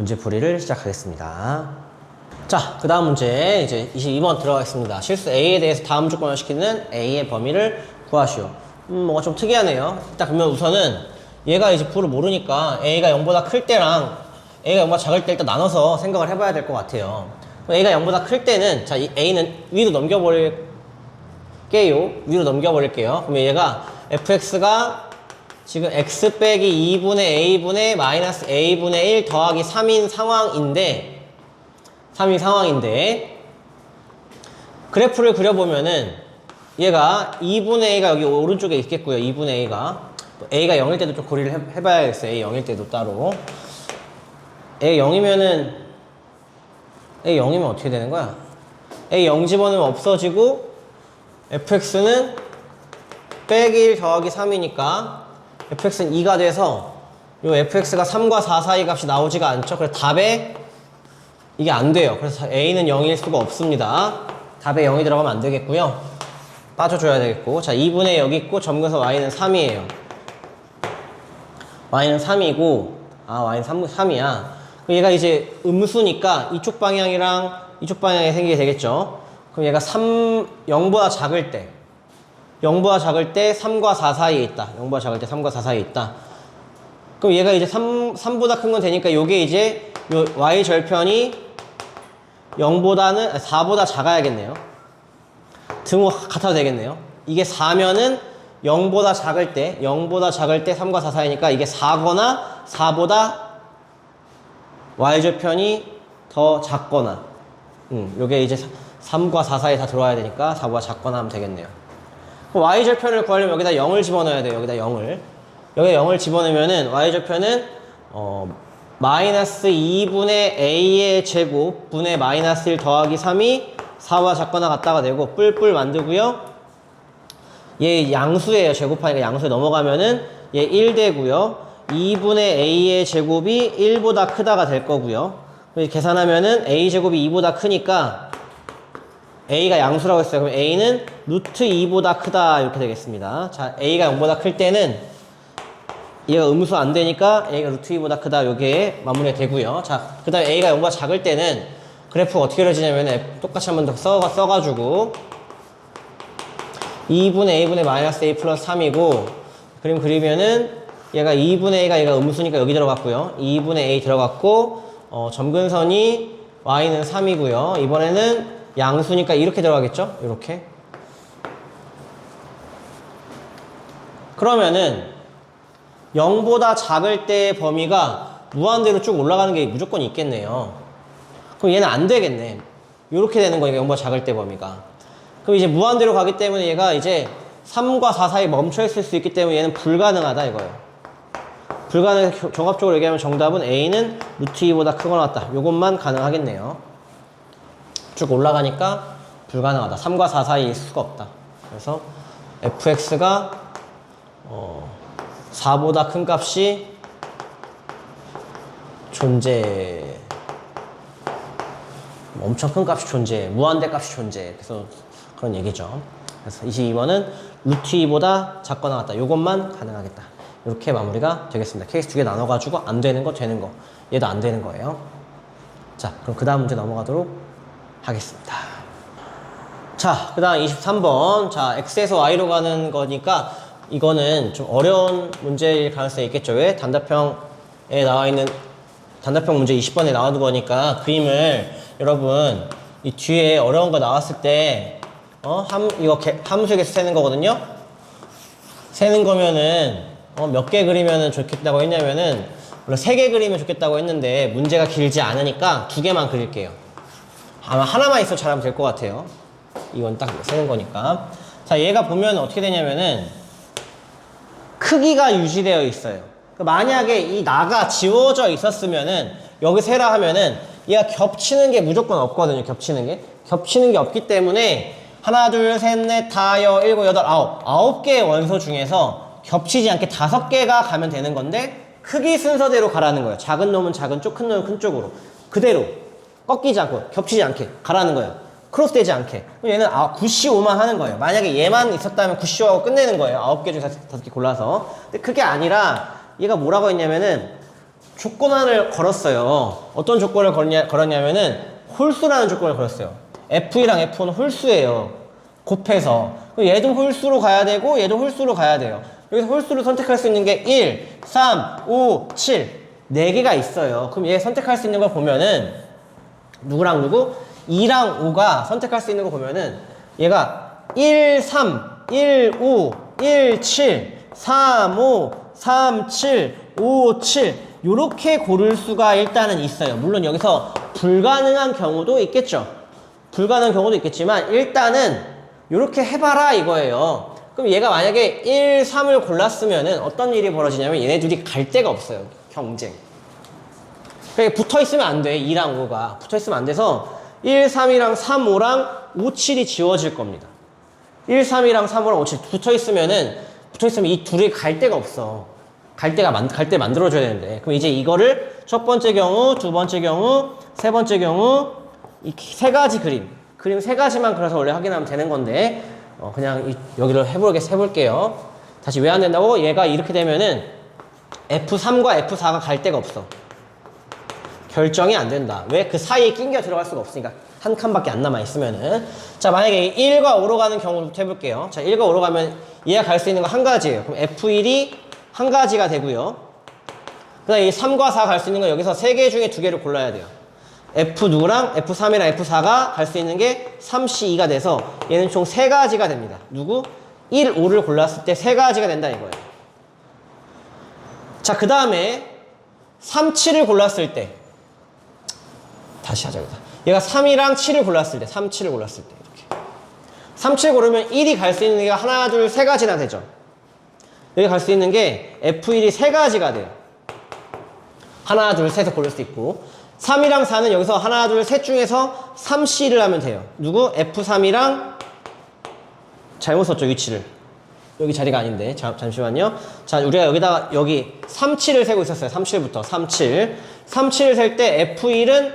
문제풀이를 시작하겠습니다. 자, 그 다음 문제, 이제 22번 들어가겠습니다. 실수 A에 대해서 다음 조건을 시키는 A의 범위를 구하시오. 음, 뭔가 좀 특이하네요. 일단 그러면 우선은 얘가 이제 부를 모르니까 A가 0보다 클 때랑 A가 0보다 작을 때 일단 나눠서 생각을 해봐야 될 것 같아요. A가 0보다 클 때는, 자, 이 A는 위로 넘겨버릴게요. 위로 넘겨버릴게요. 그러면 얘가 fx가 지금 x 빼기 2분의 a분의 마이너스 a분의 1 더하기 3인 상황인데 3인 상황인데 그래프를 그려보면은 얘가 2분의 a가 여기 오른쪽에 있겠고요 2분의 a가. a가 0일 때도 좀 고리를 해, 해봐야겠어요 a 0일 때도 따로. a 0이면은 a 0이면 어떻게 되는 거야? a 0 집어넣으면 없어지고 fx는 빼기 1 더하기 3이니까 fx는 2가 돼서 요 fx가 3과 4 사이 값이 나오지가 않죠. 그래서 답에 이게 안 돼요. 그래서 a는 0일 수가 없습니다. 답에 0이 들어가면 안 되겠고요. 빠져줘야 되겠고 자 2분의 여기 있고 점근서 y는 3이에요. y는 3이고 아 y는 3, 3이야. 얘가 이제 음수니까 이쪽 방향이랑 이쪽 방향에 생기게 되겠죠. 그럼 얘가 3, 0보다 작을 때 0보다 작을 때 3과 4 사이에 있다. 0보다 작을 때 3과 4 사이에 있다. 그럼 얘가 이제 3, 3보다 큰 건 되니까 요게 이제 요 y 절편이 0보다는 4보다 작아야겠네요. 등호 같아도 되겠네요. 이게 4면은 0보다 작을 때 0보다 작을 때 3과 4 사이니까 이게 4거나 4보다 y 절편이 더 작거나 음, 요게 이제 3과 4 사이에 다 들어와야 되니까 4보다 작거나 하면 되겠네요. Y절편을 구하려면 여기다 0을 집어넣어야 돼요. 여기다 0을. 여기다 0을 집어넣으면은 y절편은 어, 마이너스 2분의 a의 제곱 분의 마이너스 1 더하기 3이 4와 작거나 같다가 되고 뿔뿔 만들고요. 얘 양수예요. 제곱하니까 양수에 넘어가면은 얘 1 되고요. 2분의 a의 제곱이 1보다 크다가 될 거고요. 계산하면은 a 제곱이 2보다 크니까 a가 양수라고 했어요. 그럼 a는 루트 2보다 크다 이렇게 되겠습니다. 자, a가 0보다 클 때는 얘가 음수 안 되니까 a가 루트 2보다 크다 요게 마무리가 되고요. 자, 그 다음에 a가 0보다 작을 때는 그래프가 어떻게 그려지냐면 똑같이 한번 더 써, 써가지고 2분의 a분의 마이너스 a 플러스 3이고 그림 그리면은 얘가 2분의 a가 얘가 음수니까 여기 들어갔고요. 2분의 a 들어갔고 어, 점근선이 y는 3이고요. 이번에는 양수니까 이렇게 들어가겠죠? 이렇게. 그러면은 0보다 작을 때의 범위가 무한대로 쭉 올라가는 게 무조건 있겠네요. 그럼 얘는 안 되겠네. 이렇게 되는 거니까 0보다 작을 때 범위가. 그럼 이제 무한대로 가기 때문에 얘가 이제 3과 4 사이 멈춰 있을 수 있기 때문에 얘는 불가능하다 이거예요. 불가능 종합적으로 얘기하면 정답은 A는 루트 2보다 크거나 같다. 요것만 가능하겠네요. 쭉 올라가니까 불가능하다. 3과 4 사이일 수가 없다. 그래서 fx가 어 4보다 큰 값이 존재 엄청 큰 값이 존재 무한대 값이 존재 그래서 그런 얘기죠. 그래서 22번은 루트 2보다 작거나 같다. 요것만 가능하겠다. 이렇게 마무리가 되겠습니다. 케이스 두 개 나눠가지고 안 되는 거 되는 거 얘도 안 되는 거예요. 자 그럼 그 다음 문제 넘어가도록 하겠습니다. 자, 그 다음 23번. 자, x에서 y로 가는 거니까 이거는 좀 어려운 문제일 가능성이 있겠죠. 왜? 단답형에 나와 있는 단답형 문제 20번에 나오는 거니까 그림을 여러분 이 뒤에 어려운 거 나왔을 때 어? 함, 이거 개, 함수에서 세는 거거든요. 세는 거면은 어, 몇 개 그리면은 좋겠다고 했냐면은 물론 세개 그리면 좋겠다고 했는데 문제가 길지 않으니까 두 개만 그릴게요. 아마 하나만 있어 잘하면 될 것 같아요. 이건 딱 세는 거니까. 자, 얘가 보면 어떻게 되냐면은 크기가 유지되어 있어요. 그러니까 만약에 이 나가 지워져 있었으면은 여기 세라 하면은 얘가 겹치는 게 무조건 없거든요. 겹치는 게. 겹치는 게 없기 때문에 하나, 둘, 셋, 넷, 다, 여, 일곱, 여덟, 아홉. 아홉 개의 원소 중에서 겹치지 않게 다섯 개가 가면 되는 건데 크기 순서대로 가라는 거예요. 작은 놈은 작은 쪽, 큰 놈은 큰 쪽으로. 그대로. 꺾이지 않고 겹치지 않게 가라는 거예요. 크로스되지 않게. 얘는 아, 95만 하는 거예요. 만약에 얘만 있었다면 95하고 끝내는 거예요. 9개 중에 5개 골라서. 근데 그게 아니라 얘가 뭐라고 했냐면은 조건 하나를 걸었어요. 어떤 조건을 걸었냐, 걸었냐면은 홀수라는 조건을 걸었어요. F2랑 F1은 홀수예요. 곱해서. 얘도 홀수로 가야 되고 얘도 홀수로 가야 돼요. 여기서 홀수를 선택할 수 있는 게 1, 3, 5, 7. 4개가 있어요. 그럼 얘 선택할 수 있는 걸 보면은 누구랑 누구? 2랑 5가 선택할 수 있는 거 보면은 얘가 1, 3, 1, 5, 1, 7, 3, 5, 3, 7, 5, 7 요렇게 고를 수가 일단은 있어요. 물론 여기서 불가능한 경우도 있겠죠. 불가능한 경우도 있겠지만 일단은 요렇게 해봐라 이거예요. 그럼 얘가 만약에 1, 3을 골랐으면은 어떤 일이 벌어지냐면 얘네 둘이 갈 데가 없어요. 경쟁. 그러니까 붙어 있으면 안 돼. 2랑 5가. 붙어 있으면 안 돼서 1, 3이랑 3, 5랑 5, 7이 지워질 겁니다. 1, 3이랑 3, 5랑 5, 7 붙어 있으면은 붙어 있으면 이 둘이 갈 데가 없어. 갈 데가 만, 갈데 만들어 줘야 되는데. 그럼 이제 이거를 첫 번째 경우, 두 번째 경우, 세 번째 경우 이 세 가지 그림. 그림 세 가지만 그려서 원래 확인하면 되는 건데 어, 그냥 이, 여기를 해보게 해볼게요. 다시 왜 안 된다고? 얘가 이렇게 되면은 F3과 F4가 갈 데가 없어. 결정이 안 된다. 왜? 그 사이에 낑겨 들어갈 수가 없으니까. 한 칸밖에 안 남아 있으면은. 자, 만약에 1과 5로 가는 경우부터 해볼게요. 자, 1과 5로 가면 얘가 갈 수 있는 거한 가지예요. 그럼 F1이 한 가지가 되고요. 그 다음에 이 3과 4 갈 수 있는 건 여기서 세개 중에 두 개를 골라야 돼요. F 누구랑 F3이랑 F4가 갈 수 있는 게 3C2가 돼서 얘는 총세 가지가 됩니다. 누구? 1, 5를 골랐을 때세 가지가 된다 이거예요. 자, 그 다음에 3, 7을 골랐을 때 다시 하자 여기다. 얘가 3이랑 7을 골랐을 때 3, 7을 골랐을 때 이렇게 3, 7 고르면 1이 갈 수 있는 게 하나, 둘, 세 가지나 되죠. 여기 갈 수 있는 게 F1이 세 가지가 돼요. 하나, 둘, 셋을 고를 수 있고 3이랑 4는 여기서 하나, 둘, 셋 중에서 3C를 하면 돼요. 누구? F3이랑 잘못 썼죠, 위치를. 여기 자리가 아닌데. 자, 잠시만요. 자, 우리가 여기다가 여기 37을 세고 있었어요. 37부터 37. 37을 셀 때 F1은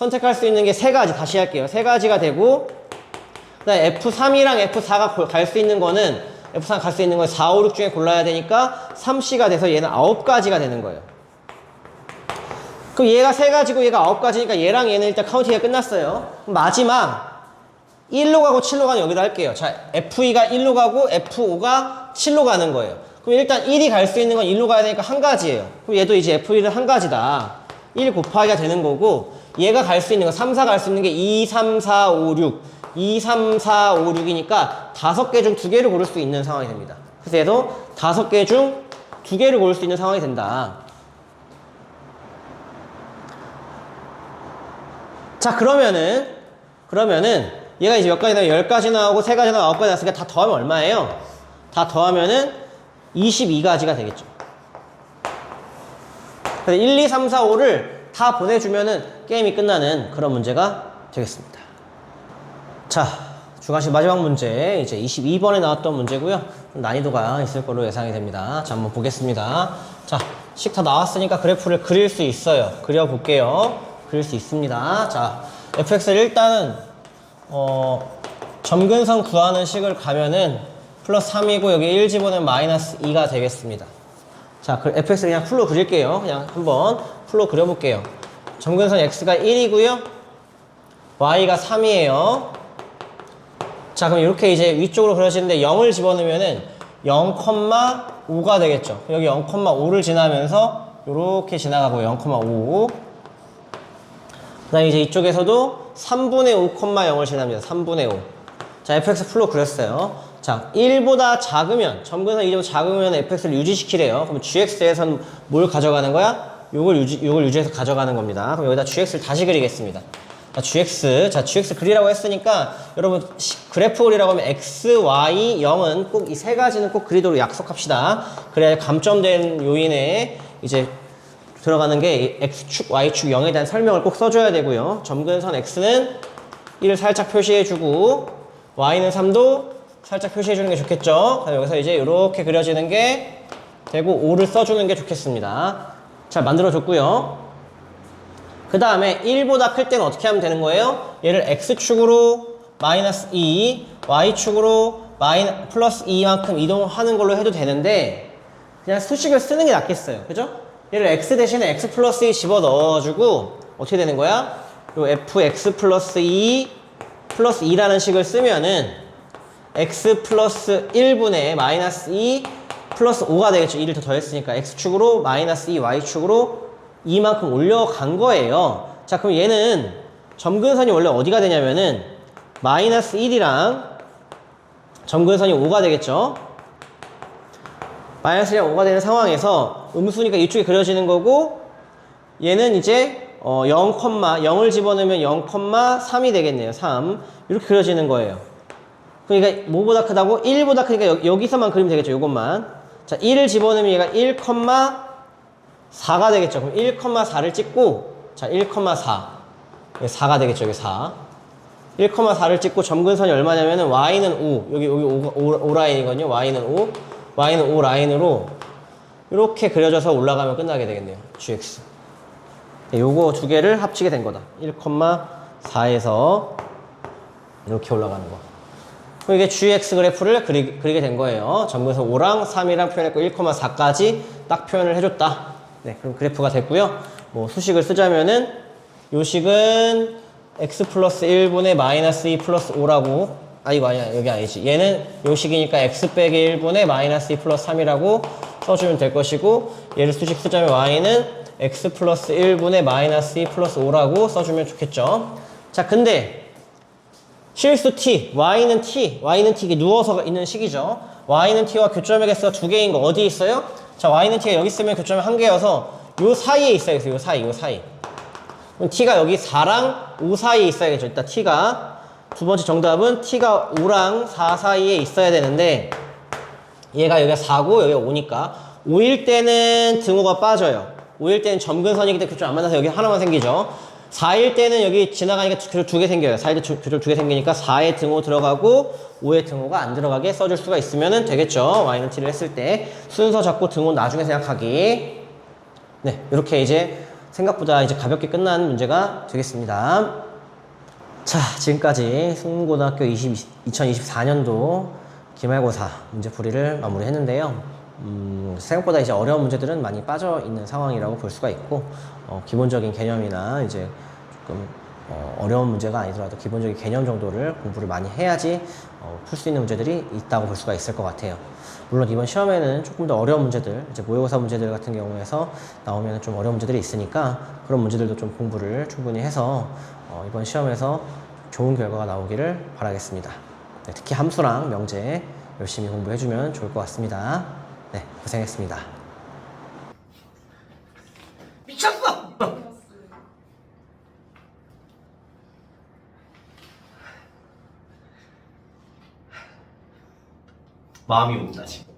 선택할 수 있는 게 세 가지. 다시 할게요. 세 가지가 되고 그다음에 F3이랑 F4가 갈 수 있는 거는 F3 갈 수 있는 건 4, 5, 6 중에 골라야 되니까 3C가 돼서 얘는 9가지가 되는 거예요. 그럼 얘가 세 가지고 얘가 아홉 가지니까 얘랑 얘는 일단 카운팅이 끝났어요. 마지막 1로 가고 7로 가는 여기다 할게요. 자, F2가 1로 가고 F5가 7로 가는 거예요. 그럼 일단 1이 갈 수 있는 건 1로 가야 되니까 한 가지예요. 그럼 얘도 이제 F1은 한 가지다. 1 곱하기가 되는 거고 얘가 갈 수 있는 거 3, 4 갈 수 있는 게 2, 3, 4, 5, 6 2, 3, 4, 5, 6이니까 다섯 개 중 두 개를 고를 수 있는 상황이 됩니다. 그래서 다섯 개 중 두 개를 고를 수 있는 상황이 된다. 자 그러면은 그러면은 얘가 이제 몇 가지 나오고 열 가지 나오고 세 가지 나오고 아홉 가지 나왔으니까 다 더하면 얼마예요? 다 더하면은 22가지가 되겠죠. 그래서 1, 2, 3, 4, 5를 다 보내주면은 게임이 끝나는 그런 문제가 되겠습니다. 자, 주관식 마지막 문제 이제 22번에 나왔던 문제고요. 좀 난이도가 있을 거로 예상이 됩니다. 자, 한번 보겠습니다. 자, 식 다 나왔으니까 그래프를 그릴 수 있어요. 그려볼게요. 그릴 수 있습니다. 자, fx를 일단은 어, 점근선 구하는 식을 가면은 플러스 3이고 여기 1 집어넣으면 마이너스 2가 되겠습니다. 자, 그 fx 그냥 풀로 그릴게요. 그냥 한번 풀로 그려볼게요. 점근선 x가 1이고요. y가 3이에요. 자, 그럼 이렇게 이제 위쪽으로 그려지는데 0을 집어넣으면은 0,5가 되겠죠. 여기 0,5를 지나면서 이렇게 지나가고 0,5. 그 다음에 이제 이쪽에서도 3분의 5,0을 지납니다. 3분의 5. 자, fx 풀로 그렸어요. 자, 1보다 작으면, 점근선 2보 작으면 fx를 유지시키래요. 그럼 gx에서는 뭘 가져가는 거야? 요걸 유지, 요걸 유지해서 가져가는 겁니다. 그럼 여기다 gx를 다시 그리겠습니다. 자, gx. 자, gx 그리라고 했으니까, 여러분, 시- 그래프 그리라고 하면 x, y, 0은 꼭 이 세 가지는 꼭 그리도록 약속합시다. 그래야 감점된 요인에 이제 들어가는 게이 x축, y축 0에 대한 설명을 꼭 써줘야 되고요. 점근선 x는 1을 살짝 표시해주고 y는 3도 살짝 표시해 주는 게 좋겠죠. 여기서 이제 이렇게 그려지는 게 되고 5를 써주는 게 좋겠습니다. 잘 만들어줬고요. 그 다음에 1보다 클 때는 어떻게 하면 되는 거예요? 얘를 x축으로 마이너스 2, y축으로 마이너, 플러스 2만큼 이동하는 걸로 해도 되는데 그냥 수식을 쓰는 게 낫겠어요. 그죠? 얘를 x 대신에 x 플러스 2 집어 넣어주고 어떻게 되는 거야? 요 fx 플러스 2 플러스 2라는 식을 쓰면은 x 플러스 1분의 마이너스 2 플러스 5가 되겠죠. 2를 더 더했으니까 x축으로 마이너스 2 y축으로 2만큼 올려간 거예요. 자 그럼 얘는 점근선이 원래 어디가 되냐면은 마이너스 1이랑 점근선이 5가 되겠죠. 마이너스 1이랑 5가 되는 상황에서 음수니까 이쪽에 그려지는 거고 얘는 이제 어, 0, 0을 집어넣으면 0,3이 되겠네요. 3 이렇게 그려지는 거예요. 그러니까 뭐보다 크다고? 1보다 크니까 여, 여기서만 그리면 되겠죠. 요것만. 자, 1을 집어넣으면 얘가 1,4가 되겠죠. 그럼 1,4를 찍고 자, 1,4. 여기 4가 되겠죠. 여기 4. 1,4를 찍고 점근선이 얼마냐면은 y는 5. 여기 여기 5, 5, 라인이거든요. y는 5. y는 5 라인으로 이렇게 그려져서 올라가면 끝나게 되겠네요. gx. 네, 요거 두 개를 합치게 된 거다. 1,4에서 이렇게 올라가는 거. 이게 GX 그래프를 그리, 그리게 된 거예요. 점근선 5랑 3이랑 표현했고 1,4까지 딱 표현을 해줬다. 네, 그럼 그래프가 됐고요. 뭐 수식을 쓰자면은 요 식은 x 플러스 1분의 마이너스 2 플러스 5라고 아 이거 아니야 여기 아니지 얘는 요 식이니까 x 빼기 1분의 마이너스 2 플러스 3이라고 써주면 될 것이고 얘를 수식 쓰자면 y는 x 플러스 1분의 마이너스 2 플러스 5라고 써주면 좋겠죠. 자 근데 실수 t, y는 t, y는 t 이게 누워서 있는 식이죠. y는 t와 교점의 개수가 두 개인 거 어디 있어요? 자, y는 t가 여기 있으면 교점이 한 개여서 요 사이에 있어야겠어요. 요 사이, 요 사이. 그럼 t가 여기 4랑 5 사이에 있어야겠죠. 일단 t가 두 번째 정답은 t가 5랑 4 사이에 있어야 되는데 얘가 여기가 4고 여기가 5니까 5일 때는 등호가 빠져요. 5일 때는 점근선이기 때문에 교점 안 만나서 여기 하나만 생기죠. 4일 때는 여기 지나가니까 교절 두 개 생겨요. 4일 때 주- 교절 두 개 생기니까 4의 등호 들어가고 5의 등호가 안 들어가게 써줄 수가 있으면 되겠죠. y는 t를 했을 때 순서 잡고 등호 나중에 생각하기. 네, 이렇게 이제 생각보다 이제 가볍게 끝난 문제가 되겠습니다. 자, 지금까지 승고등학교 20, 2024년도 기말고사 문제 풀이를 마무리했는데요. 음, 생각보다 이제 어려운 문제들은 많이 빠져 있는 상황이라고 볼 수가 있고, 어, 기본적인 개념이나 이제 조금 어, 어려운 문제가 아니더라도 기본적인 개념 정도를 공부를 많이 해야지 어, 풀수 있는 문제들이 있다고 볼 수가 있을 것 같아요. 물론 이번 시험에는 조금 더 어려운 문제들, 이제 모의고사 문제들 같은 경우에서 나오면 좀 어려운 문제들이 있으니까 그런 문제들도 좀 공부를 충분히 해서 어, 이번 시험에서 좋은 결과가 나오기를 바라겠습니다. 네, 특히 함수랑 명제 열심히 공부해주면 좋을 것 같습니다. 네, 고생했습니다. 미쳤어! 마음이 온다 지금.